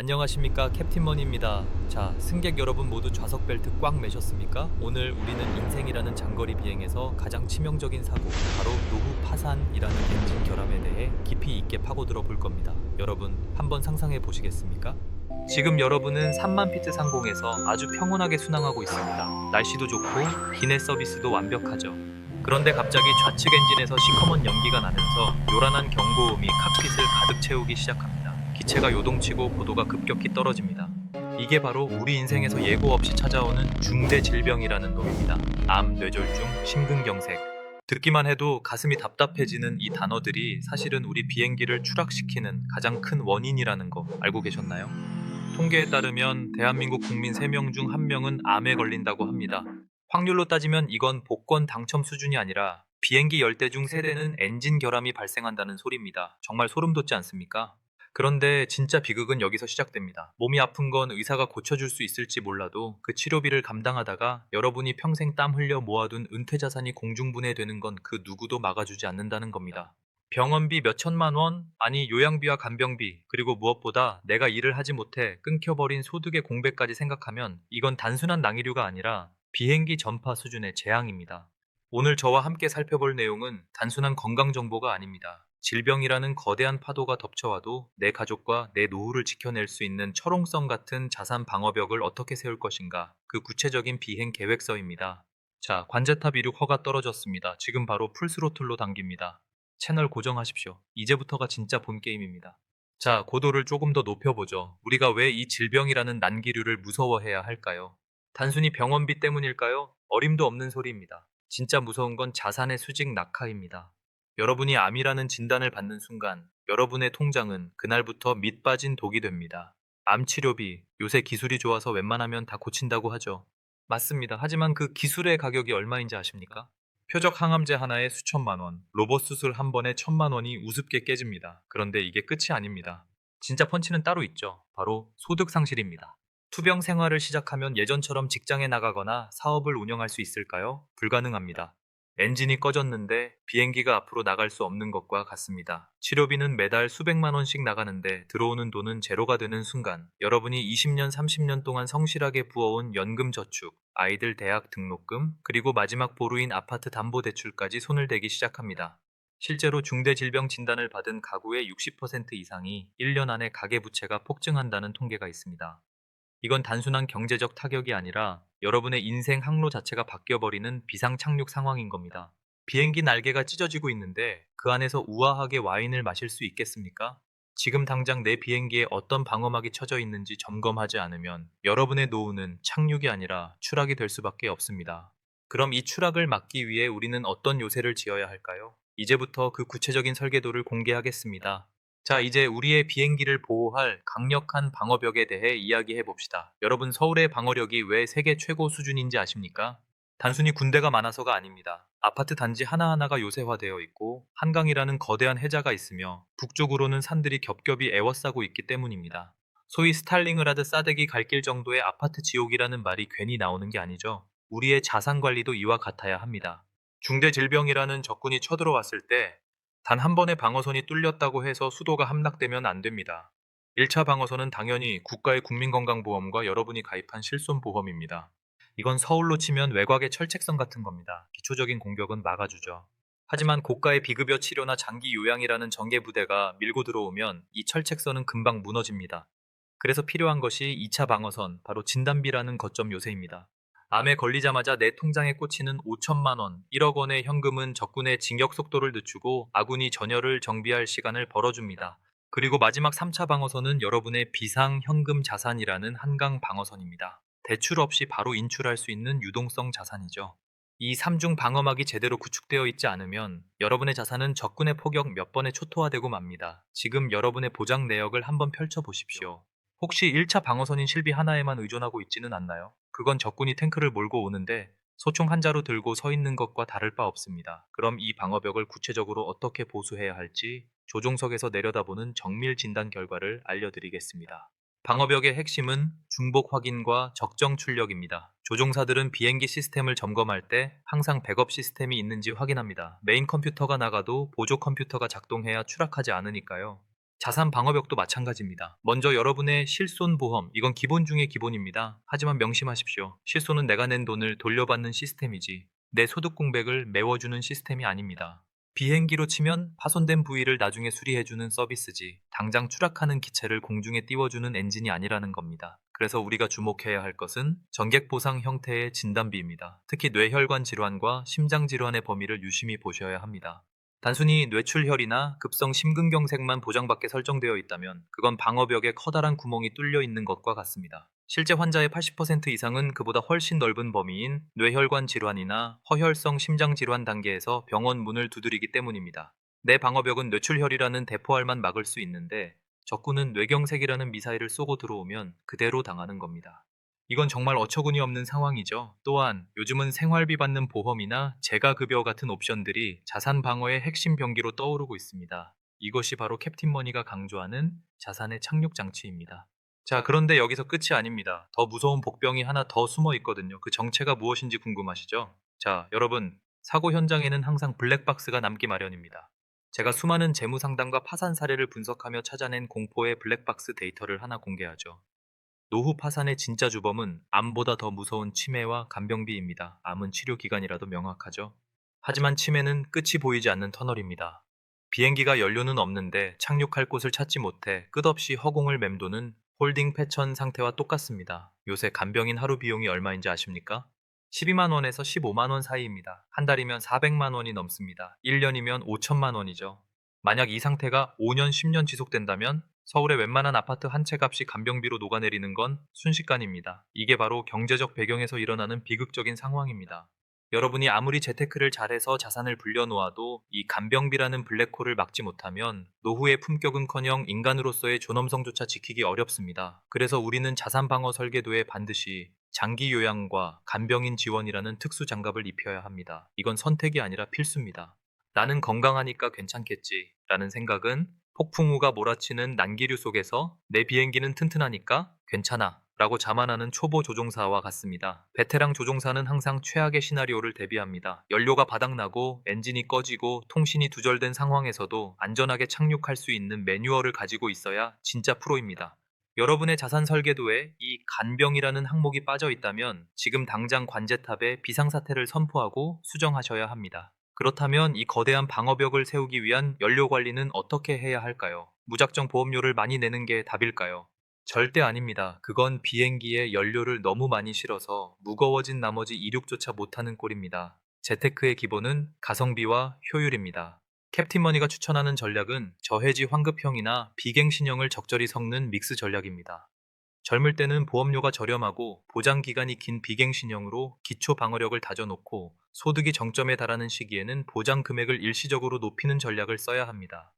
안녕하십니까 캡틴먼입니다. 자, 승객 여러분 모두 좌석 벨트 꽉 매셨습니까? 오늘 우리는 인생이라는 장거리 비행에서 가장 치명적인 사고, 바로 노후 파산이라는 엔진 결함에 대해 깊이 있게 파고들어 볼 겁니다. 여러분, 한번 상상해 보시겠습니까? 지금 여러분은 3만 피트 상공에서 아주 평온하게 순항하고 있습니다. 날씨도 좋고 기내 서비스도 완벽하죠. 그런데 갑자기 좌측 엔진에서 시커먼 연기가 나면서 요란한 경고음이 칵핏을 가득 채우기 시작합니다. 기체가 요동치고 고도가 급격히 떨어집니다. 이게 바로 우리 인생에서 예고 없이 찾아오는 중대 질병이라는 놈입니다. 암, 뇌졸중, 심근경색. 듣기만 해도 가슴이 답답해지는 이 단어들이 사실은 우리 비행기를 추락시키는 가장 큰 원인이라는 거 알고 계셨나요? 통계에 따르면 대한민국 국민 3명 중 1명은 암에 걸린다고 합니다. 확률로 따지면 이건 복권 당첨 수준이 아니라 비행기 10대 중 3대는 엔진 결함이 발생한다는 소리입니다. 정말 소름 돋지 않습니까? 그런데 진짜 비극은 여기서 시작됩니다. 몸이 아픈 건 의사가 고쳐줄 수 있을지 몰라도 그 치료비를 감당하다가 여러분이 평생 땀 흘려 모아둔 은퇴 자산이 공중분해되는 건 그 누구도 막아주지 않는다는 겁니다. 병원비 몇 천만 원, 아니 요양비와 간병비, 그리고 무엇보다 내가 일을 하지 못해 끊겨버린 소득의 공백까지 생각하면 이건 단순한 낭이류가 아니라 비행기 전파 수준의 재앙입니다. 오늘 저와 함께 살펴볼 내용은 단순한 건강 정보가 아닙니다. 질병이라는 거대한 파도가 덮쳐와도 내 가족과 내 노후를 지켜낼 수 있는 철옹성 같은 자산 방어벽을 어떻게 세울 것인가 그 구체적인 비행 계획서입니다. 자, 관제탑 이륙 허가 떨어졌습니다. 지금 바로 풀스로틀로 당깁니다. 채널 고정하십시오. 이제부터가 진짜 본 게임입니다. 자, 고도를 조금 더 높여보죠. 우리가 왜 이 질병이라는 난기류를 무서워해야 할까요? 단순히 병원비 때문일까요? 어림도 없는 소리입니다. 진짜 무서운 건 자산의 수직 낙하입니다. 여러분이 암이라는 진단을 받는 순간 여러분의 통장은 그날부터 밑 빠진 독이 됩니다. 암 치료비, 요새 기술이 좋아서 웬만하면 다 고친다고 하죠. 맞습니다. 하지만 그 기술의 가격이 얼마인지 아십니까? 표적 항암제 하나에 수천만 원, 로봇 수술 한 번에 천만 원이 우습게 깨집니다. 그런데 이게 끝이 아닙니다. 진짜 펀치는 따로 있죠. 바로 소득 상실입니다. 투병 생활을 시작하면 예전처럼 직장에 나가거나 사업을 운영할 수 있을까요? 불가능합니다. 엔진이 꺼졌는데 비행기가 앞으로 나갈 수 없는 것과 같습니다. 치료비는 매달 수백만 원씩 나가는데 들어오는 돈은 제로가 되는 순간 여러분이 20년, 30년 동안 성실하게 부어온 연금 저축, 아이들 대학 등록금, 그리고 마지막 보루인 아파트 담보 대출까지 손을 대기 시작합니다. 실제로 중대 질병 진단을 받은 가구의 60% 이상이 1년 안에 가계 부채가 폭증한다는 통계가 있습니다. 이건 단순한 경제적 타격이 아니라 여러분의 인생 항로 자체가 바뀌어버리는 비상 착륙 상황인 겁니다. 비행기 날개가 찢어지고 있는데 그 안에서 우아하게 와인을 마실 수 있겠습니까? 지금 당장 내 비행기에 어떤 방어막이 쳐져 있는지 점검하지 않으면 여러분의 노후는 착륙이 아니라 추락이 될 수밖에 없습니다. 그럼 이 추락을 막기 위해 우리는 어떤 요새를 지어야 할까요? 이제부터 그 구체적인 설계도를 공개하겠습니다. 자, 이제 우리의 비행기를 보호할 강력한 방어벽에 대해 이야기해 봅시다. 여러분, 서울의 방어력이 왜 세계 최고 수준인지 아십니까? 단순히 군대가 많아서가 아닙니다. 아파트 단지 하나하나가 요새화되어 있고 한강이라는 거대한 해자가 있으며 북쪽으로는 산들이 겹겹이 에워싸고 있기 때문입니다. 소위 스탈링을 하듯 싸대기 갈 길 정도의 아파트 지옥이라는 말이 괜히 나오는 게 아니죠. 우리의 자산 관리도 이와 같아야 합니다. 중대 질병이라는 적군이 쳐들어왔을 때 단 한 번의 방어선이 뚫렸다고 해서 수도가 함락되면 안 됩니다. 1차 방어선은 당연히 국가의 국민건강보험과 여러분이 가입한 실손보험입니다. 이건 서울로 치면 외곽의 철책선 같은 겁니다. 기초적인 공격은 막아주죠. 하지만 고가의 비급여 치료나 장기 요양이라는 전개 부대가 밀고 들어오면 이 철책선은 금방 무너집니다. 그래서 필요한 것이 2차 방어선, 바로 진단비라는 거점 요새입니다. 암에 걸리자마자 내 통장에 꽂히는 5천만 원, 1억 원의 현금은 적군의 징역 속도를 늦추고 아군이 전열을 정비할 시간을 벌어줍니다. 그리고 마지막 3차 방어선은 여러분의 비상 현금 자산이라는 한강 방어선입니다. 대출 없이 바로 인출할 수 있는 유동성 자산이죠. 이 3중 방어막이 제대로 구축되어 있지 않으면 여러분의 자산은 적군의 포격 몇 번에 초토화되고 맙니다. 지금 여러분의 보장 내역을 한번 펼쳐 보십시오. 혹시 1차 방어선인 실비 하나에만 의존하고 있지는 않나요? 그건 적군이 탱크를 몰고 오는데 소총 한 자루 들고 서 있는 것과 다를 바 없습니다. 그럼 이 방어벽을 구체적으로 어떻게 보수해야 할지 조종석에서 내려다보는 정밀 진단 결과를 알려드리겠습니다. 방어벽의 핵심은 중복 확인과 적정 출력입니다. 조종사들은 비행기 시스템을 점검할 때 항상 백업 시스템이 있는지 확인합니다. 메인 컴퓨터가 나가도 보조 컴퓨터가 작동해야 추락하지 않으니까요. 자산 방어벽도 마찬가지입니다. 먼저 여러분의 실손 보험, 이건 기본 중의 기본입니다. 하지만 명심하십시오. 실손은 내가 낸 돈을 돌려받는 시스템이지 내 소득 공백을 메워주는 시스템이 아닙니다. 비행기로 치면 파손된 부위를 나중에 수리해주는 서비스지 당장 추락하는 기체를 공중에 띄워주는 엔진이 아니라는 겁니다. 그래서 우리가 주목해야 할 것은 전객 보상 형태의 진단비입니다. 특히 뇌혈관 질환과 심장 질환의 범위를 유심히 보셔야 합니다. 단순히 뇌출혈이나 급성 심근경색만 보장받게 설정되어 있다면 그건 방어벽에 커다란 구멍이 뚫려 있는 것과 같습니다. 실제 환자의 80% 이상은 그보다 훨씬 넓은 범위인 뇌혈관 질환이나 허혈성 심장 질환 단계에서 병원 문을 두드리기 때문입니다. 내 방어벽은 뇌출혈이라는 대포알만 막을 수 있는데 적군은 뇌경색이라는 미사일을 쏘고 들어오면 그대로 당하는 겁니다. 이건 정말 어처구니 없는 상황이죠. 또한 요즘은 생활비 받는 보험이나 재가급여 같은 옵션들이 자산 방어의 핵심 병기로 떠오르고 있습니다. 이것이 바로 캡틴머니가 강조하는 자산의 착륙 장치입니다. 자, 그런데 여기서 끝이 아닙니다. 더 무서운 복병이 하나 더 숨어 있거든요. 그 정체가 무엇인지 궁금하시죠? 자, 여러분, 사고 현장에는 항상 블랙박스가 남기 마련입니다. 제가 수많은 재무 상담과 파산 사례를 분석하며 찾아낸 공포의 블랙박스 데이터를 하나 공개하죠. 노후 파산의 진짜 주범은 암보다 더 무서운 치매와 간병비입니다. 암은 치료 기간이라도 명확하죠. 하지만 치매는 끝이 보이지 않는 터널입니다. 비행기가 연료는 없는데 착륙할 곳을 찾지 못해 끝없이 허공을 맴도는 홀딩 패천 상태와 똑같습니다. 요새 간병인 하루 비용이 얼마인지 아십니까? 12만 원에서 15만 원 사이입니다. 한 달이면 400만 원이 넘습니다. 1년이면 5천만 원이죠. 만약 이 상태가 5년, 10년 지속된다면 서울의 웬만한 아파트 한 채 값이 간병비로 녹아내리는 건 순식간입니다. 이게 바로 경제적 배경에서 일어나는 비극적인 상황입니다. 여러분이 아무리 재테크를 잘해서 자산을 불려놓아도 이 간병비라는 블랙홀을 막지 못하면 노후의 품격은커녕 인간으로서의 존엄성조차 지키기 어렵습니다. 그래서 우리는 자산 방어 설계도에 반드시 장기 요양과 간병인 지원이라는 특수 장갑을 입혀야 합니다. 이건 선택이 아니라 필수입니다. 나는 건강하니까 괜찮겠지 라는 생각은 폭풍우가 몰아치는 난기류 속에서 내 비행기는 튼튼하니까 괜찮아 라고 자만하는 초보 조종사와 같습니다. 베테랑 조종사는 항상 최악의 시나리오를 대비합니다. 연료가 바닥나고 엔진이 꺼지고 통신이 두절된 상황에서도 안전하게 착륙할 수 있는 매뉴얼을 가지고 있어야 진짜 프로입니다. 여러분의 자산 설계도에 이 간병이라는 항목이 빠져 있다면 지금 당장 관제탑에 비상사태를 선포하고 수정하셔야 합니다. 그렇다면 이 거대한 방어벽을 세우기 위한 연료 관리는 어떻게 해야 할까요? 무작정 보험료를 많이 내는 게 답일까요? 절대 아닙니다. 그건 비행기에 연료를 너무 많이 실어서 무거워진 나머지 이륙조차 못하는 꼴입니다. 재테크의 기본은 가성비와 효율입니다. 캡틴머니가 추천하는 전략은 저해지 환급형이나 비갱신형을 적절히 섞는 믹스 전략입니다. 젊을 때는 보험료가 저렴하고 보장 기간이 긴 비갱 신형으로 기초 방어력을 다져놓고 소득이 정점에 달하는 시기에는 보장 금액을 일시적으로 높이는 전략을 써야 합니다.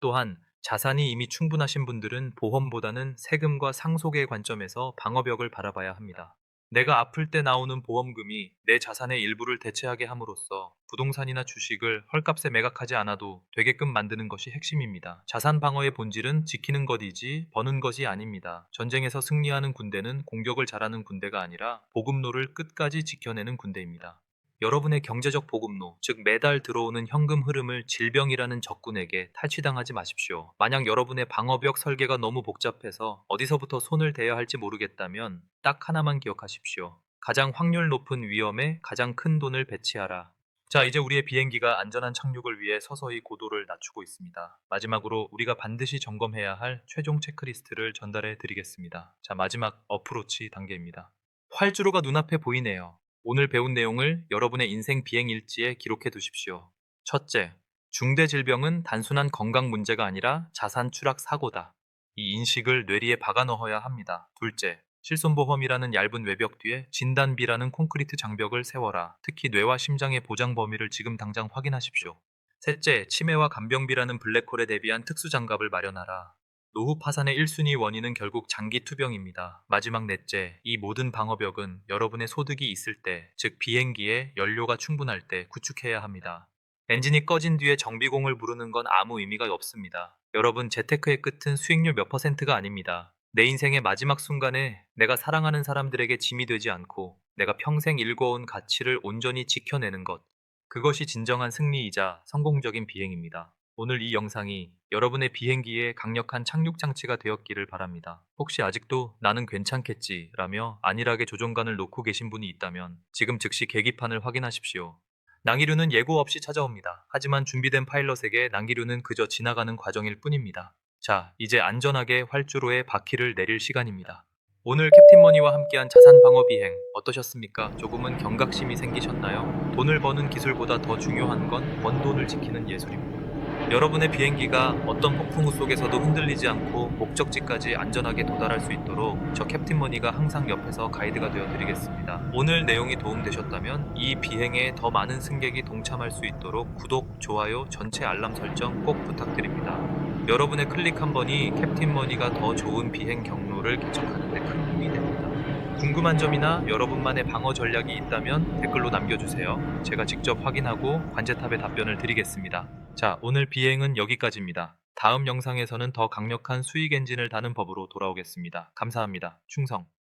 또한 자산이 이미 충분하신 분들은 보험보다는 세금과 상속의 관점에서 방어벽을 바라봐야 합니다. 내가 아플 때 나오는 보험금이 내 자산의 일부를 대체하게 함으로써 부동산이나 주식을 헐값에 매각하지 않아도 되게끔 만드는 것이 핵심입니다. 자산 방어의 본질은 지키는 것이지 버는 것이 아닙니다. 전쟁에서 승리하는 군대는 공격을 잘하는 군대가 아니라 보급로를 끝까지 지켜내는 군대입니다. 여러분의 경제적 보급로, 즉 매달 들어오는 현금 흐름을 질병이라는 적군에게 탈취당하지 마십시오. 만약 여러분의 방어벽 설계가 너무 복잡해서 어디서부터 손을 대야 할지 모르겠다면 딱 하나만 기억하십시오. 가장 확률 높은 위험에 가장 큰 돈을 배치하라. 자, 이제 우리의 비행기가 안전한 착륙을 위해 서서히 고도를 낮추고 있습니다. 마지막으로 우리가 반드시 점검해야 할 최종 체크리스트를 전달해 드리겠습니다. 자, 마지막 어프로치 단계입니다. 활주로가 눈앞에 보이네요. 오늘 배운 내용을 여러분의 인생 비행 일지에 기록해 두십시오. 첫째, 중대 질병은 단순한 건강 문제가 아니라 자산 추락 사고다. 이 인식을 뇌리에 박아 넣어야 합니다. 둘째, 실손보험이라는 얇은 외벽 뒤에 진단비라는 콘크리트 장벽을 세워라. 특히 뇌와 심장의 보장 범위를 지금 당장 확인하십시오. 셋째, 치매와 간병비라는 블랙홀에 대비한 특수 장갑을 마련하라. 노후 파산의 1순위 원인은 결국 장기 투병입니다. 마지막 넷째, 이 모든 방어벽은 여러분의 소득이 있을 때, 즉 비행기에 연료가 충분할 때 구축해야 합니다. 엔진이 꺼진 뒤에 정비공을 부르는 건 아무 의미가 없습니다. 여러분, 재테크의 끝은 수익률 몇 퍼센트가 아닙니다. 내 인생의 마지막 순간에 내가 사랑하는 사람들에게 짐이 되지 않고 내가 평생 일궈온 가치를 온전히 지켜내는 것. 그것이 진정한 승리이자 성공적인 비행입니다. 오늘 이 영상이 여러분의 비행기에 강력한 착륙 장치가 되었기를 바랍니다. 혹시 아직도 나는 괜찮겠지 라며 안일하게 조종관을 놓고 계신 분이 있다면 지금 즉시 계기판을 확인하십시오. 낭기류는 예고 없이 찾아옵니다. 하지만 준비된 파일럿에게 낭기류는 그저 지나가는 과정일 뿐입니다. 자, 이제 안전하게 활주로에 바퀴를 내릴 시간입니다. 오늘 캡틴 머니와 함께한 자산 방어 비행 어떠셨습니까? 조금은 경각심이 생기셨나요? 돈을 버는 기술보다 더 중요한 건 번 돈을 지키는 예술입니다. 여러분의 비행기가 어떤 폭풍우 속에서도 흔들리지 않고 목적지까지 안전하게 도달할 수 있도록 저 캡틴 머니가 항상 옆에서 가이드가 되어 드리겠습니다. 오늘 내용이 도움되셨다면 이 비행에 더 많은 승객이 동참할 수 있도록 구독, 좋아요, 전체 알람 설정 꼭 부탁드립니다. 여러분의 클릭 한 번이 캡틴 머니가 더 좋은 비행 경로를 개척하는 데큰 힘이 됩니다. 궁금한 점이나 여러분만의 방어 전략이 있다면 댓글로 남겨주세요. 제가 직접 확인하고 관제탑에 답변을 드리겠습니다. 자, 오늘 비행은 여기까지입니다. 다음 영상에서는 더 강력한 수익 엔진을 다는 법으로 돌아오겠습니다. 감사합니다. 충성.